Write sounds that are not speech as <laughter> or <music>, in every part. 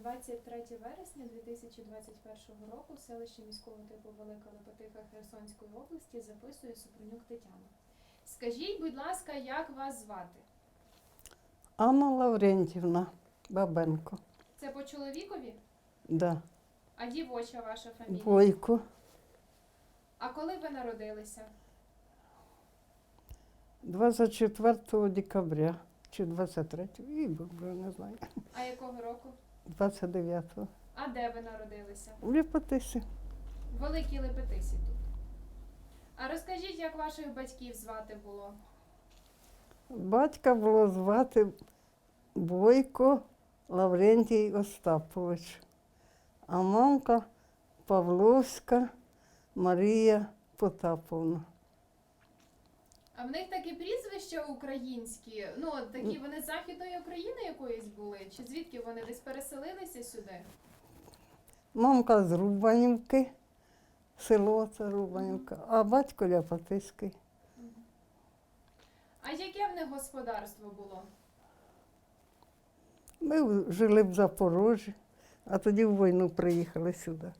23 вересня 2021 року селище міського типу Велика Лопатиха Херсонської області записує Супрунюк Тетяна. Скажіть, будь ласка, як вас звати? Анна Лаврентівна Бабенко. Це по чоловікові? Да. А дівоча ваша фамілія? Бойко. А коли ви народилися? 24 декабря чи 23, і не знаю. А якого року? 29-го. А де ви народилися? В Ліпотисі. В Великій Лепетисі тут. А розкажіть, як ваших батьків звати було? Батька було звати Бойко Лаврентій Остапович, а мамка Павловська Марія Потаповна. А в них такі прізвища українські, ну такі вони з Західної України якоїсь були? Чи звідки вони десь переселилися сюди? Мамка з Рубанівки, село це Рубанівка, а батько Ляпотиський. А яке в них господарство було? Ми жили в Запорожжі, а тоді в війну приїхали сюди.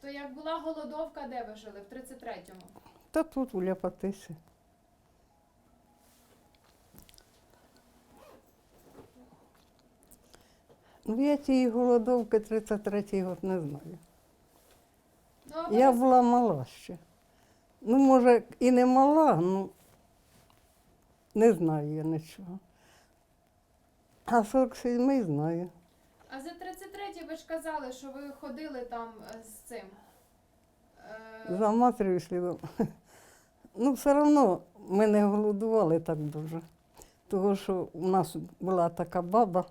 То як була голодовка, де ви жили? В 33-му? Та тут у Ляпотисі. Ну, я тієї голодовки 33-й год не знаю. Ну, Я була мала ще. Ну, може, і не мала, ну не знаю я нічого. А 47-й знаю. А за 33-й ви ж казали, що ви ходили там е, з цим. Е, За матір'ю слідом. Ну, все одно ми не голодували так дуже. Тому що у нас була така баба,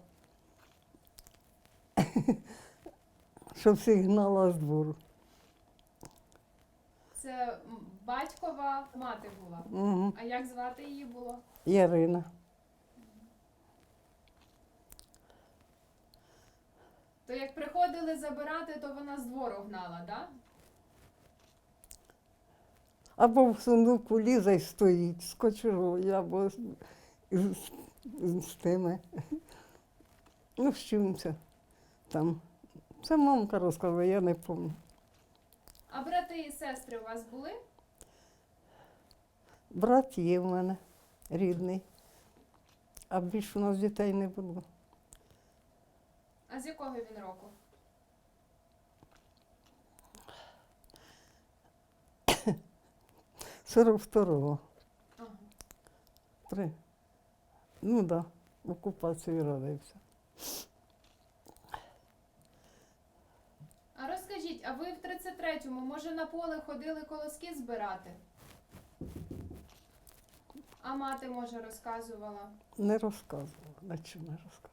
<laughs> що всіх гнала з двору. Це батькова мати була. Угу. А як звати її було? Ярина. То як приходили забирати, то вона з двору гнала, так? Да? Або в сундуку лізе й стоїть з кочергою, або з, з, з, з тими. Ну, вчимося там. Це мамка розказує, я не пам'ятаю. А брати і сестри у вас були? Брат є в мене рідний, а більше у нас дітей не було. А з якого він року? – 42-го. Три. Ну так, да, в окупації родився. А розкажіть, а ви в 33-му, може, на поле ходили колоски збирати? А мати, може, розказувала. Не розказувала, нічого не розказувала.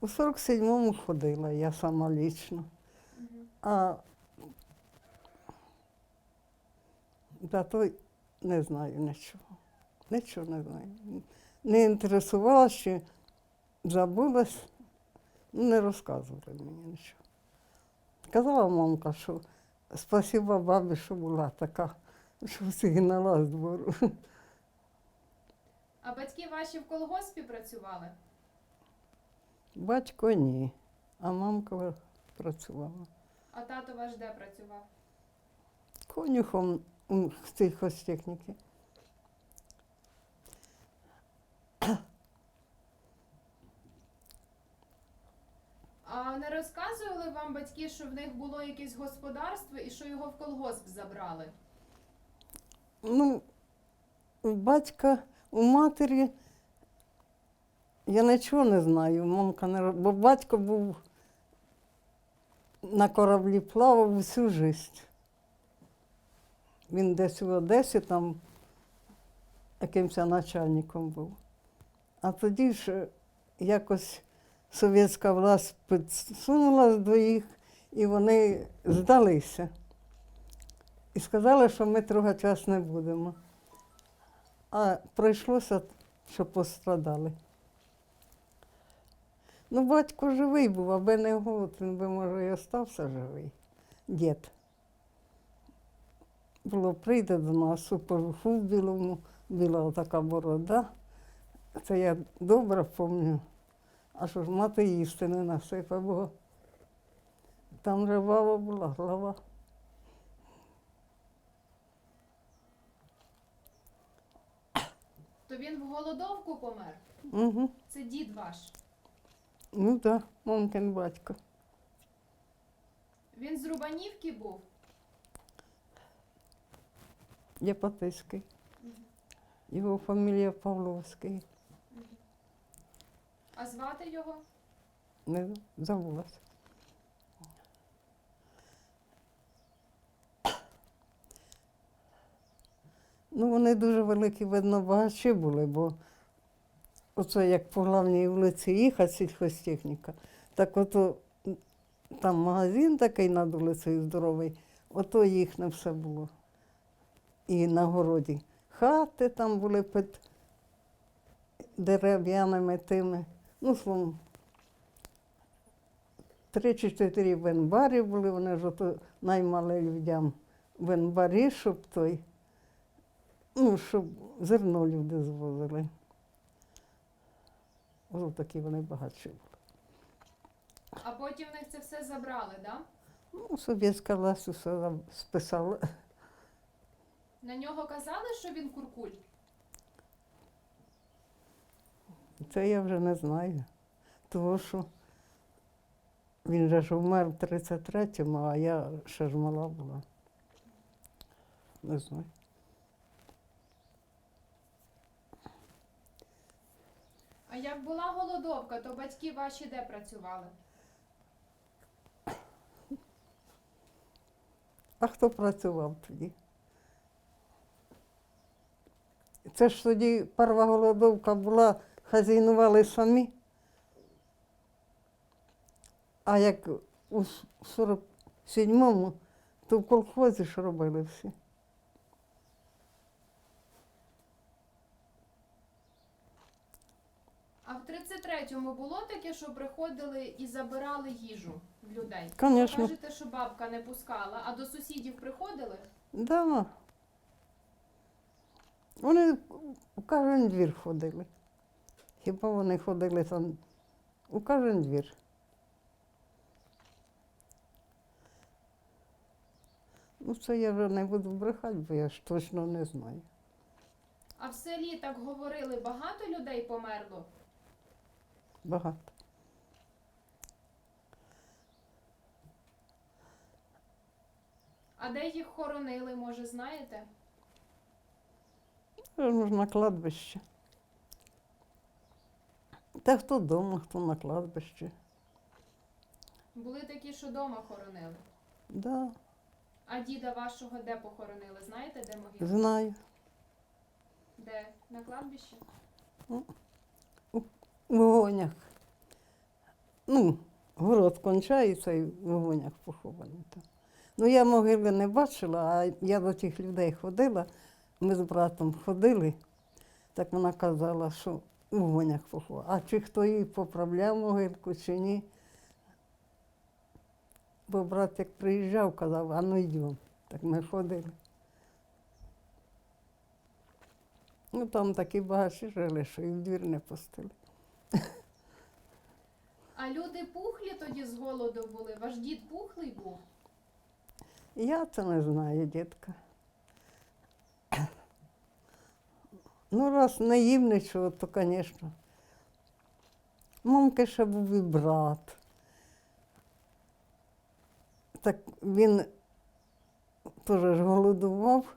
У 47-му ходила, я сама лічно. Мгм. А за той не знаю нічого. Нічого не знаю. Не інтересувалася, ще забулась, ну, не розказували мені нічого. Казала мамка, що спасіба бабі, що була така, що всіх гнала з двору. А батьки ваші в колгоспі працювали? Батько ні, а мамка працювала. А тато ваш де працював? Конюхом у техніки. А не розказували вам батьки, що в них було якесь господарство і що його в колгосп забрали? Ну, у батька, у матері я нічого не знаю, мамка не роб- бо батько був на кораблі плавав всю життя. Він десь в Одесі там якимось начальником був. А тоді ж якось совєтська власть підсунулась до їх, і вони здалися. І сказали, що ми трогати вас не будемо. А прийшлося, що пострадали. Ну, батько живий був, аби не голод, він би, може, і остався живий. Дід. Було, прийде до нас у пожуху в білому, біла така борода. Це я добре пам'ятаю. А що ж мати їсти не насипе, бо там же була, голова. То він в голодовку помер. Угу. Це дід ваш. Ну так, да, мамкин батько. Він з Рубанівки був. Мгм. Його фамілія Павловський. А звати його? Не забулася. Ну, вони дуже великі, видно, багачі були, бо оце як по главній вулиці їхати сільхозтехніка, так ото там магазин такий над вулицею здоровий, ото їхнє все було. І на городі. Хати там були під дерев'яними тими. Ну, словом, три чи чотири венбарі були, вони ж ото наймали людям венбарі, щоб той, ну, щоб зерно люди звозили. Ось такі вони багатші були. А потім в них це все забрали, да? Ну, совєтська власть усе списала. На нього казали, що він куркуль. Це я вже не знаю. Тому що він же ж умер в 33-му, а я ще ж мала була. Не знаю. А як була голодовка, то батьки ваші де працювали? А хто працював тоді? Це ж тоді перша голодовка була, хазяйнували самі. А як у 47-му, то в колхозі ж робили всі. А в 33-му було таке, що приходили і забирали їжу в людей? Конечно. Кажете, що бабка не пускала, а до сусідів приходили? Да. Вони у кожен двір ходили. Хіба вони ходили там у кожен двір. Ну, це я вже не буду брехати, бо я ж точно не знаю. А в селі так говорили, багато людей померло? Багато. А де їх хоронили, може, знаєте? Ж на кладбище. Та хто вдома, хто на кладбищі. Були такі, що дома хоронили. Да, А діда вашого де похоронили? Знаєте, де могила? знаю. Де? На кладбищі? в вогонях. Ну, город кончається і в вогонях поховані там. Ну, я могили не бачила, а я до тих людей ходила, ми з братом ходили, так вона казала, що в вогонях поховані. А чи хто їй поправляв могилку, чи ні. Бо брат як приїжджав, казав, а ну йдемо. Так ми ходили. Ну, там такі багачі жили, що і в двір не пустили. А люди пухлі тоді з голоду були? Ваш дід пухлий був? Я це не знаю, дітка. Ну, раз нічого, то, звісно. Мамки ще був і брат. Так він теж голодував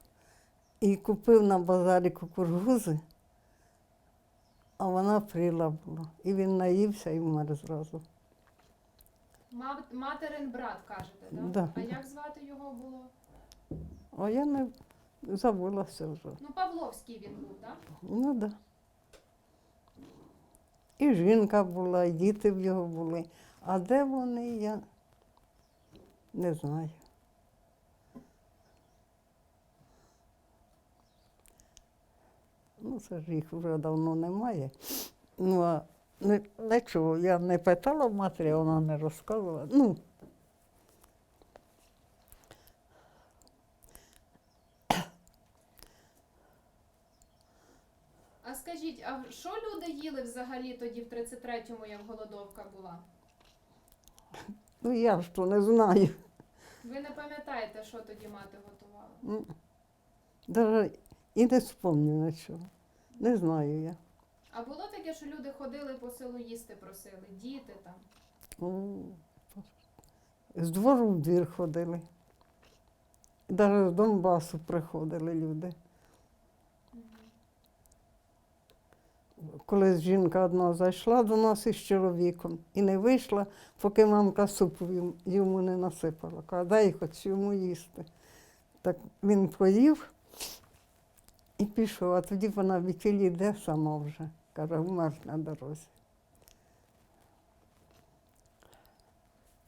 і купив на базарі кукурудзи, а вона пріла була. І він наївся і вмер зразу. Материн брат, кажете, да? Да. А як звати його було? А я не забулася вже. Ну, Павловський він був, так? Ну так. Да. І жінка була, і діти в його були. А де вони, я не знаю. Ну, це ж їх вже давно немає. Ну, а не, чув, я не питала матері, вона не розказувала. Ну, А скажіть, а що люди їли взагалі тоді в 33-му, як голодовка була? Ну я ж то не знаю. Ви не пам'ятаєте, що тоді мати готувала? М. Даже і не спомню нічого. Не знаю я. А було таке, що люди ходили по селу їсти просили, діти там. О, З двору в двір ходили. Навіть з Донбасу приходили люди. Колись жінка одна зайшла до нас із чоловіком і не вийшла, поки мамка супу йому не насипала. Каже, дай хоч йому їсти. Так він поїв і пішов, а тоді вона в тілі йде сама вже. Каже, вмер на дорозі.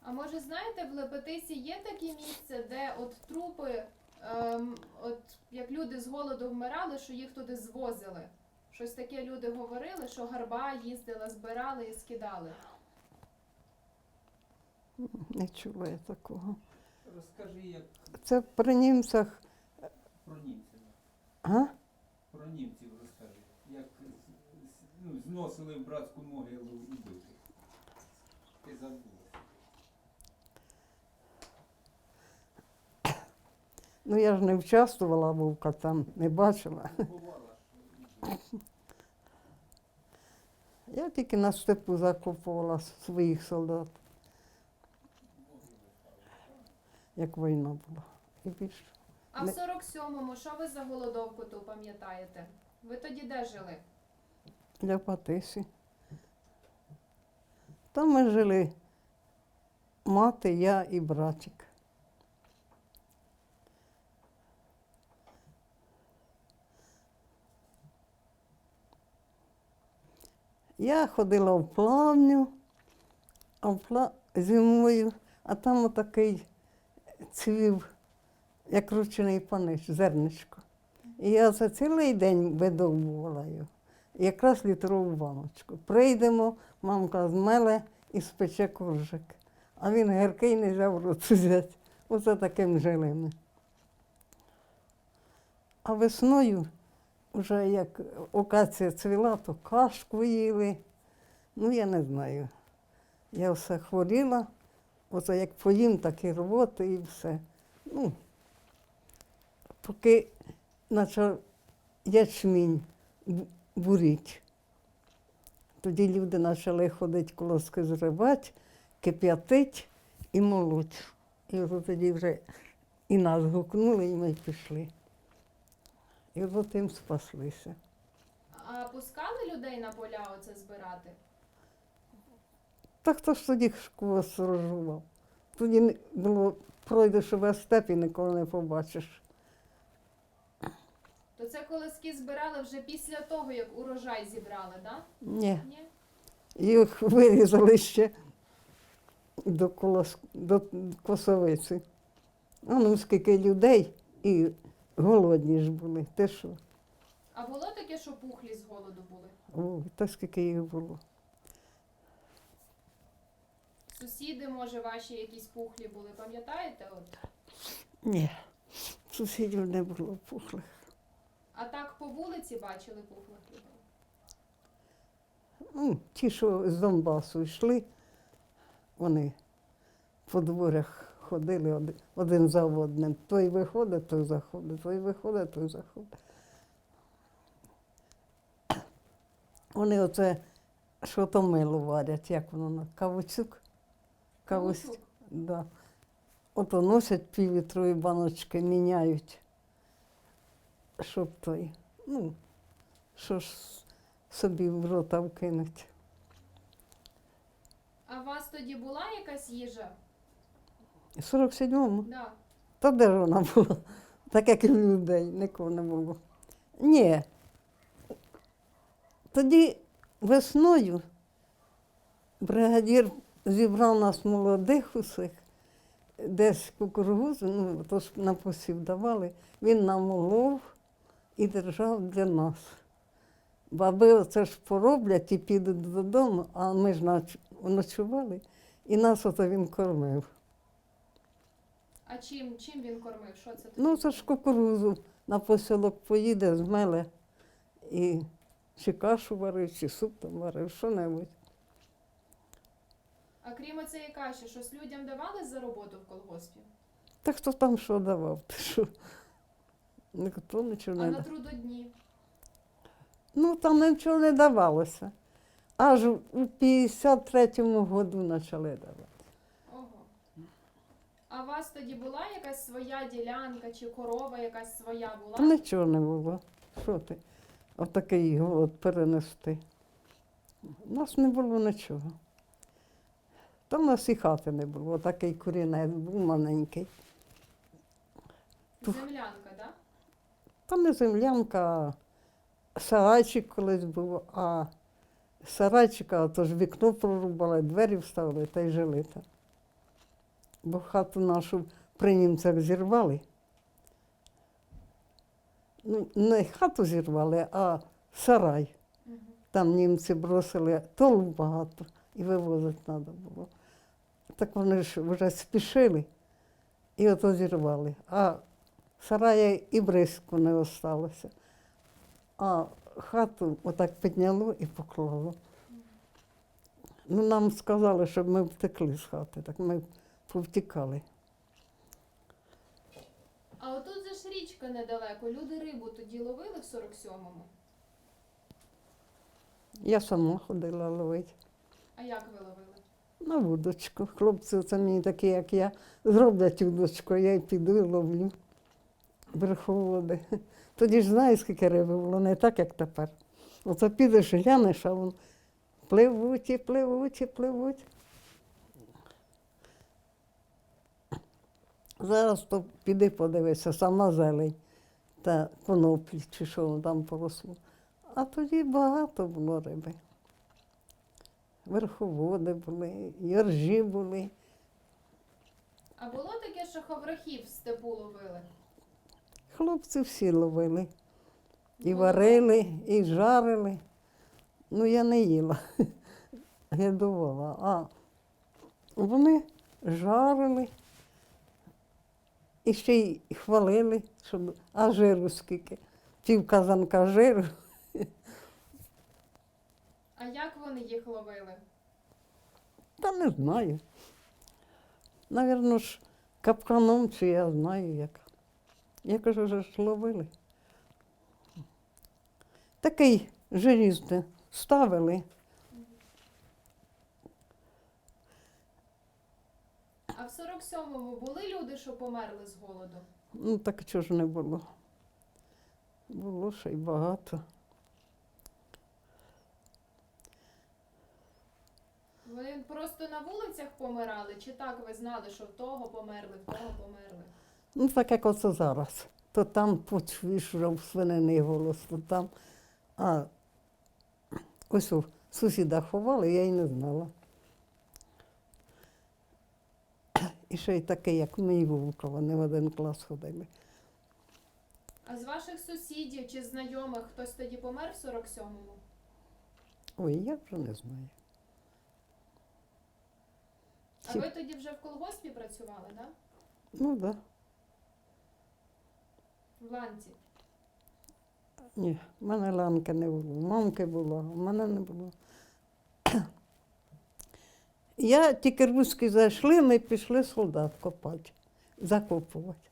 А може, знаєте, в Лепетисі є таке місце, де от трупи, ем, от як люди з голоду вмирали, що їх туди звозили. Щось таке люди говорили, що гарба їздила, збирали і скидали. Не чула я такого. Розкажи, як Це при німцях. про німців. А? Про німців розкажи. Як з- ну, зносили в братську могилу убитих. Ти забула. Ну я ж не участвувала вовка там, не бачила. Бувала, що Я тільки на степу закопувала своїх солдат, як війна була. І більше. А в 47-му, що ви за голодовку ту пам'ятаєте? Ви тоді де жили? Для Патисі. Там ми жили мати, я і братик. Я ходила в плавню, а в пла... зимою, а там отакий цвів, як ручений панич, зерничко. І я за цілий день видовбувала його якраз літрову баночку. Прийдемо, мамка змеле і спече коржик. А він гіркий не взяв рот взяти. Оце таким жили ми. А весною, вже як окація цвіла, то кашку їли. Ну, я не знаю. Я все хворіла, оце як поїм, так і рвоти і все. Ну, поки почав ячмінь бу- буріть. Тоді люди почали ходити колоски зривати, кип'ятить і молоть. І от тоді вже і нас гукнули, і ми пішли. І от тим спаслися. А пускали людей на поля оце збирати? Та хто ж тоді школу сторожував? Тоді не було, пройдеш увесь степ і ніколи не побачиш. То це колоски збирали вже після того, як урожай зібрали, так? Ні. Ні? Їх вирізали ще до, колос, до косовиці. А ну скільки людей і голодні ж були. Те що? А було таке, що пухлі з голоду були? О, та скільки їх було. Сусіди, може, ваші якісь пухлі були, пам'ятаєте? От? Ні, сусідів не було пухлих. А так по вулиці бачили пухлих людей? Ну, ті, що з Донбасу йшли, вони по дворах ходили один, за одним. Той виходить, той заходить, той виходить, той заходить. Вони оце, що то мило варять, як воно кавуцюк. Кавусь, да. Ото носять півлітрові баночки, міняють, щоб той, ну, що ж собі в рота вкинуть. А у вас тоді була якась їжа? В 47-му. Да. Та де ж вона була? <laughs> Так як і в людей, нікого не було. Ні. Тоді весною бригадір зібрав нас молодих усіх, десь кукурузу, ну, то ж на посів давали, він нам улов і держав для нас. Баби оце ж пороблять і підуть додому, а ми ж ночували, і нас ото він кормив. А чим, чим він кормив? Що це тоді? Ну, це ж кукурузу на посілок поїде, змеле і чи кашу варив, чи суп там варив, що-небудь. А крім цієї каші, щось людям давали за роботу в колгоспі? Та хто там що давав? Ти що? Ніхто нічого А не на давав. трудодні? Ну, там нічого не давалося. Аж у 53-му году почали давати. А у вас тоді була якась своя ділянка чи корова якась своя була? Нічого не було. Що ти? Отакий голод перенести. У нас не було нічого. Та в нас і хати не було, такий курінець був маленький. Землянка, так? Да? Та не землянка, а сарайчик колись був, а сарайчика, то ж вікно прорубали, двері вставили та й жили там. Бо хату нашу при німцях зірвали. Ну, не хату зірвали, а сарай. Там німці бросили толу багато і вивозити треба було. Так вони ж вже спішили і ото зірвали. А сарая і бризку не осталося. А хату отак підняло і поклало. Ну, нам сказали, щоб ми втекли з хати, так ми повтікали. А отут же ж річка недалеко. Люди рибу тоді ловили в 47-му. Я сама ходила ловити. А як ви ловили? На вудочку. Хлопці, мені такі, як я, зроблять удочку, я й піду і ловлю верховоди. Тоді ж знаєш, скільки риби було, не так, як тепер. Оце підеш, глянеш, а вон пливуть і пливуть і пливуть. Зараз то піди подивися, сама зелень та коноплі, чи що воно там поросло. А тоді багато було риби. Верховоди були, яржі були. А було таке, що ховрахів в степу ловили? Хлопці всі ловили. І Ну, варили, і жарили. Ну, я не їла, <laughs> годувала. А вони жарили і ще й хвалили, щоб а жиру скільки. Пів казанка жиру. А як вони їх ловили? Та не знаю. Навірно ж, капканом чи я знаю як. Я кажу, вже ж ловили. Такий желізний ставили. А в 47-му були люди, що померли з голоду? Ну так чого ж не було. Було ще й багато. Вони просто на вулицях помирали, чи так ви знали, що в того померли, в того померли? Ну, так як оце зараз. То там почуєш вже в свинини голос, то там. А ось у сусіда ховали, я й не знала. І ще й таке, як мій вовка, вони в один клас ходили. А з ваших сусідів чи знайомих хтось тоді помер в 47-му? Ой, я вже не знаю. А Чи- ви тоді вже в колгоспі працювали, так? Ну так. Да. В ланці. Ні, в мене ланки не було. Мамки було, а в мене не було. Я тільки руські зайшли, ми пішли солдат копати, закопувати.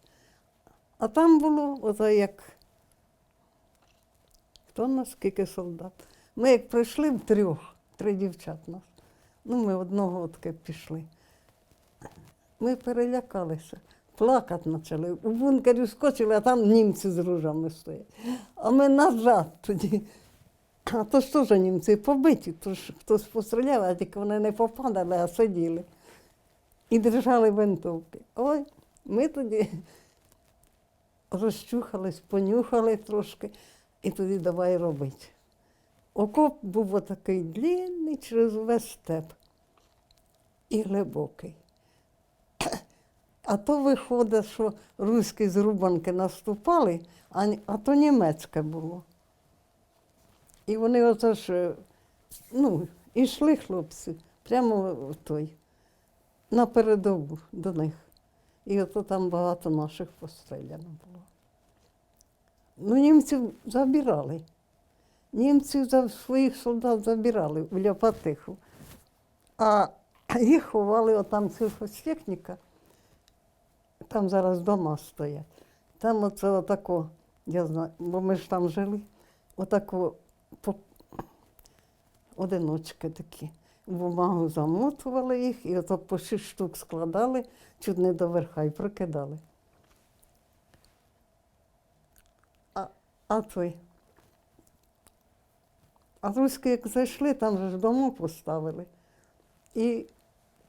А там було ото як. Хто нас скільки солдат? Ми як прийшли в трьох, три дівчат нас. Ну, ми одного таки пішли. Ми перелякалися, плакати почали. У бункері скочили, а там німці з ружами стоять. А ми назад тоді. А то ж теж німці побиті, то ж хтось постріляв, а тільки вони не попадали, а сиділи. І держали винтовки. Ой, ми тоді <laughs> розчухались, понюхали трошки, і тоді давай робити. Окоп був отакий длинний через весь степ і глибокий. <clears throat> А то виходить, що руські з Рубанки наступали, а то німецьке було. І вони оце ж, е, ну, ішли хлопці прямо в той, на передову до них. І ото там багато наших постріляно було. Ну, німців забирали. Німці за своїх солдат забирали в Ляпатиху, а їх ховали отам сільхозтехніка. Там зараз дома стоять. Там оце отако, я знаю, бо ми ж там жили, отако. Одиночки такі. В бумагу замотували їх і ото по шість штук складали, чуть не до верха і прокидали. А, а той. А руські, як зайшли, там же ж дому поставили. І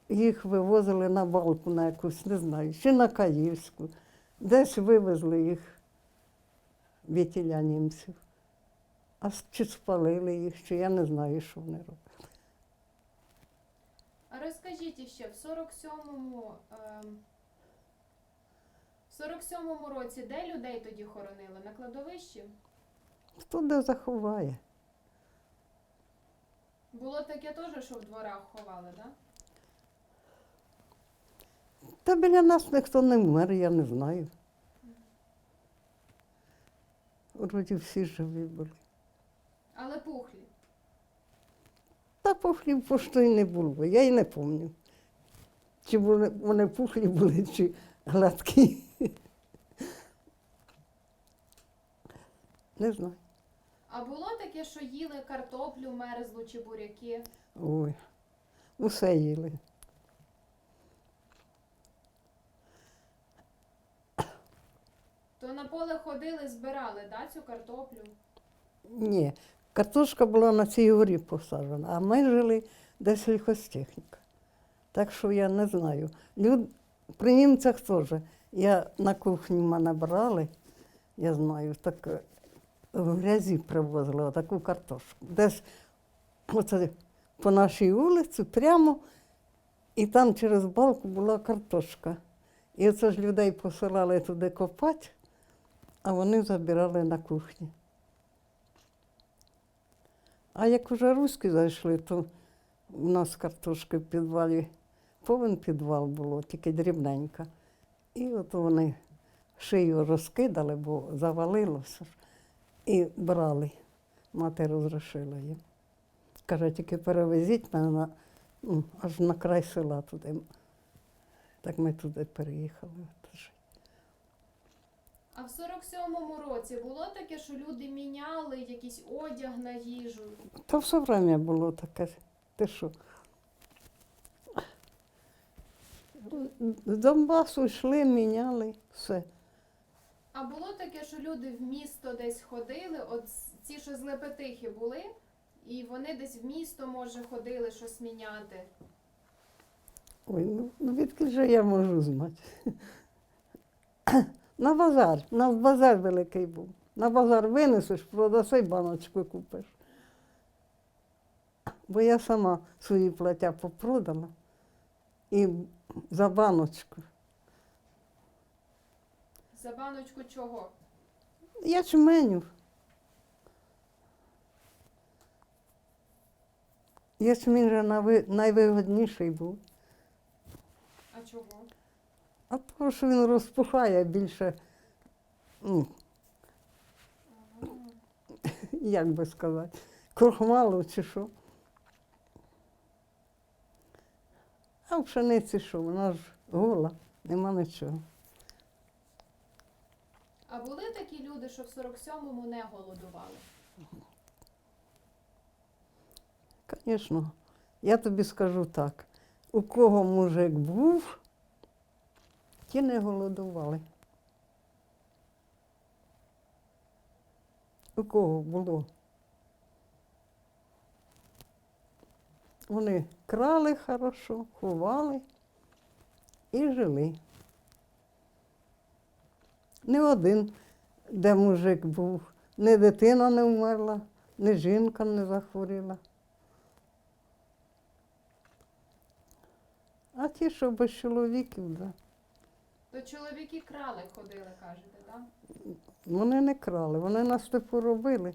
їх вивозили на балку на якусь, не знаю, чи на Каївську. Десь вивезли їх вітіля німців. А чи спалили їх, чи я не знаю, що вони робили. А розкажіть ще, в 47-му, ем, в 47-му році де людей тоді хоронили? На кладовищі? Хто де заховає? Було таке теж, що в дворах ховали, так? Да? Та біля нас ніхто не вмер, я не знаю. Вроді всі живі були. Але пухлі. Та пухлів пошто й не було, я й не пам'ятаю. Чи були, вони пухлі були, чи гладкі. Не знаю. А було таке, що їли картоплю, мерзлу чи буряки? Ой, усе їли. То на поле ходили, збирали, да, цю картоплю? Ні, картошка була на цій горі посаджена, а ми жили де сільхозтехніка. Так що я не знаю. Люд... При німцях теж. Я на кухні мене брали, я знаю, так е, в грязі привозили таку картошку. Десь оце по нашій вулиці прямо, і там через балку була картошка. І оце ж людей посилали туди копати, а вони забирали на кухні. А як уже руські зайшли, то у нас картошки в підвалі, повен підвал було, тільки дрібненька. І от вони шию розкидали, бо завалилося. І брали. Мати розрішила їм. Каже, тільки перевезіть мене на, ну, аж на край села туди. Так ми туди переїхали. А в 47-му році було таке, що люди міняли якийсь одяг на їжу. Та все время було таке. Ти що? З Донбасу йшли, міняли все. А було таке, що люди в місто десь ходили, от ці, що з Лепетихи були, і вони десь в місто, може, ходили щось міняти. Ой, ну, ну відки же я можу знати? На базар. У нас базар великий був. На базар винесеш, продаси баночку купиш. Бо я сама свої плаття попродала і за баночку. За баночку чого? Ячменю. Ячмінь же найвигодніший був. А чого? А тому, що він розпухає більше, ну, як би сказати, крохмалу чи що. А в пшениці що, вона ж гола, нема нічого. А були такі люди, що в 47-му не голодували? Звісно, я тобі скажу так, у кого мужик був, ті не голодували. У кого було? Вони крали хорошо, ховали і жили. Не один, де мужик був, ні дитина не вмерла, ні жінка не захворіла. А ті, що без чоловіків, да. То чоловіки крали ходили, кажете, так? вони не крали, вони на степу робили,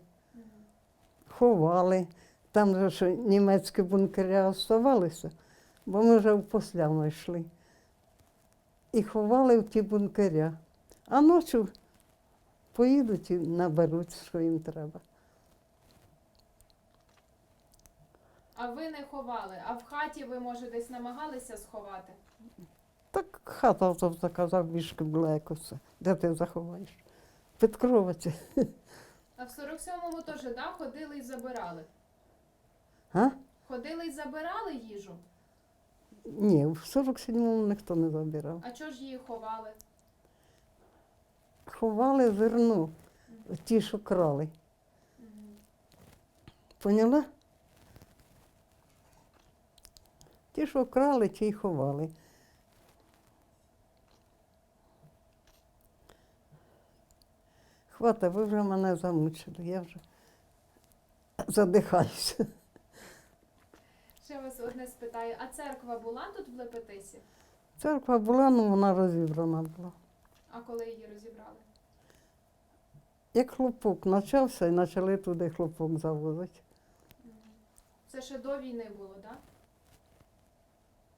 ховали. Там же ж німецькі бункери оставалися, бо ми вже впослями йшли. І ховали в ті бункеря. А ночі поїдуть і наберуть, що їм треба. А ви не ховали. А в хаті ви, може, десь намагалися сховати? Так хата то така завбіжки була якось. Де ти заховаєш? Під кроваті. А в 47-му теж, да, ходили і забирали. А? Ходили і забирали їжу. Ні, в 47-му ніхто не забирав. А чого ж її ховали? Ховали зерно, ті, що крали. Поняла? Ті, що крали, ті й ховали. Хвата, ви вже мене замучили, я вже задихаюся. Ще вас одне спитаю, а церква була тут в Лепетисі? Церква була, ну вона розібрана була. А коли її розібрали? Як хлопок почався і почали туди хлопок завозити. Це ще до війни було, так? Да?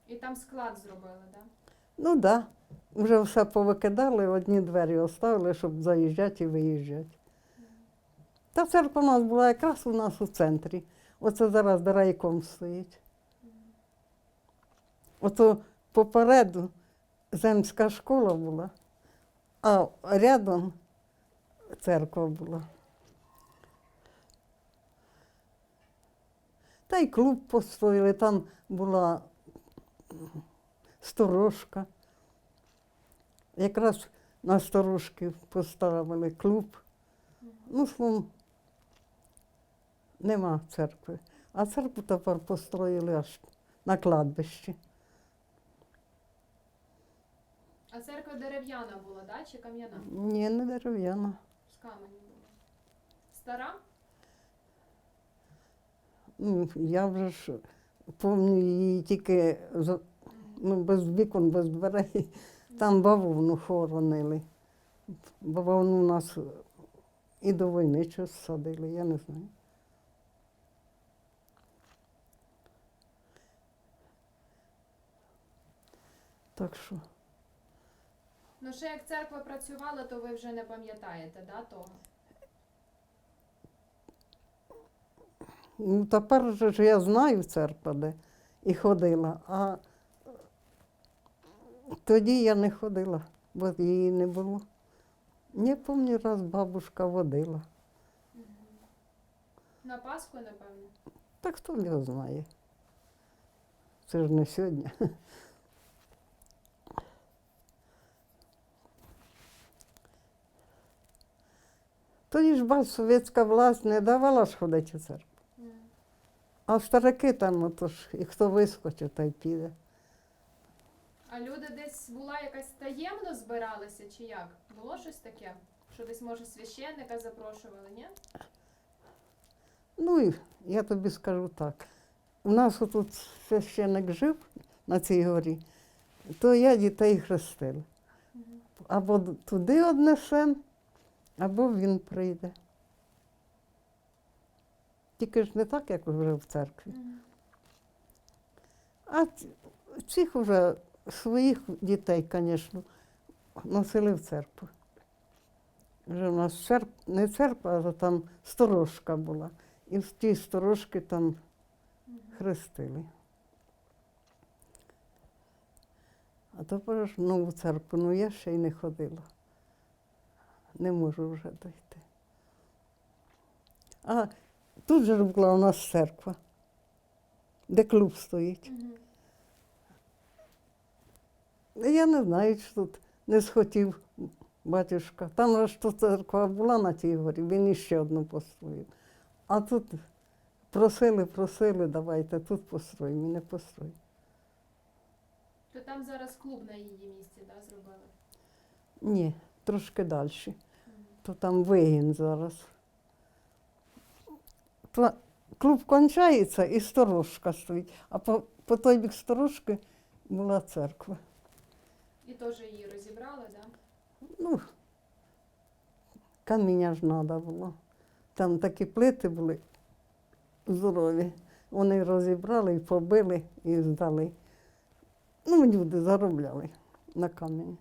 І там склад зробили, так? Да? Ну так, да. Вже все повикидали, одні двері оставили, щоб заїжджати і виїжджати. Та церква у нас була якраз у нас у центрі. Оце зараз де райком стоїть. Ото попереду земська школа була, а рядом церква була. Та й клуб построїли, там була сторожка. Якраз на сторожки поставили клуб. Ну, словом, нема церкви. А церкву тепер построїли аж на кладбищі. А церква дерев'яна була, да? чи кам'яна? Ні, не дерев'яна. З каменю була. Стара? Ну, я вже ж пам'ятаю її тільки ну, без вікон, без дверей. Там бавовну хоронили. Бавовну у нас і до війни щось садили, я не знаю. Так що. Ну ще як церква працювала, то ви вже не пам'ятаєте, да, того? Ну, тепер же ж я знаю церква, де і ходила, а тоді я не ходила, бо її не було. Не пам'ятаю, раз бабушка водила. На Пасху, напевно. Так хто його знає. Це ж не сьогодні. Тоді ж бач, совєтська власть не давала ж ходити у церкву. А старики там, отож, і хто вискочив, той піде. А люди десь була якась таємно збиралися, чи як? Було щось таке? Що десь, може, священника запрошували, ні? Ну, і я тобі скажу так. У нас тут священик жив на цій горі, то я дітей хрестила. Або туди однесем, або він прийде. Тільки ж не так, як вже в церкві. А цих вже своїх дітей, звісно, носили в церкву. Вже у нас церк... не церква, а там сторожка була. І в тій сторожки там хрестили. А тепер ж в нову церкву, ну я ще й не ходила. Не можу вже дойти. А тут же була у нас церква, де клуб стоїть. Мгм. Я не знаю, що тут не схотів батюшка. Там ж то церква була на тій горі, він іще одну построїв. А тут просили, просили, давайте тут построїмо, і не построїмо. То там зараз клуб на її місці, да, зробили? Ні, трошки далі. То там вигін зараз. То клуб кончається і сторожка стоїть, а по, по той бік сторожки була церква. І теж її розібрали, да? Ну, каміння ж треба було. Там такі плити були здорові. Вони розібрали побили і здали. Ну, люди заробляли на камені.